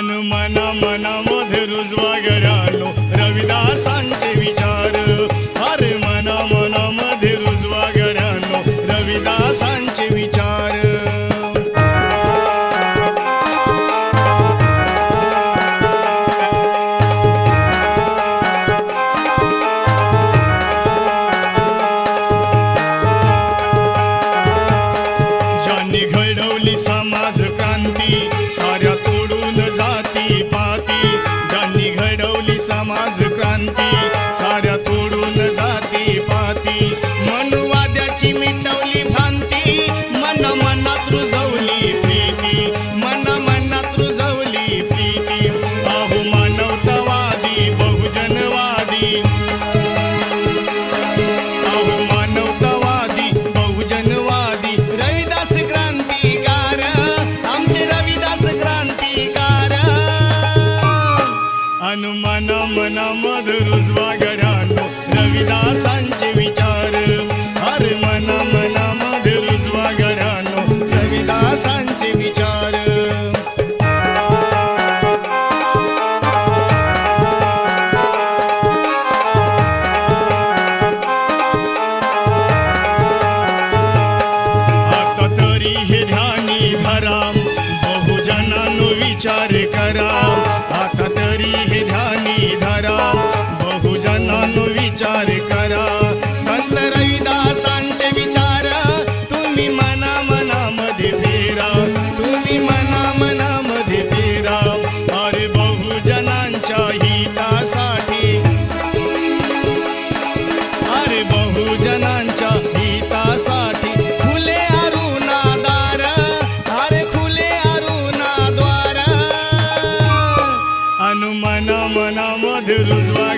मन मन मधे रुजवा गड्यानो रविदासांचा उजवा विचार. हर मना मना मध्ये उजवा गड्यानो रविदासांचे विचार. विचार. तुमच्या हितासाठी. फुले अरुणा दार अरे द्वार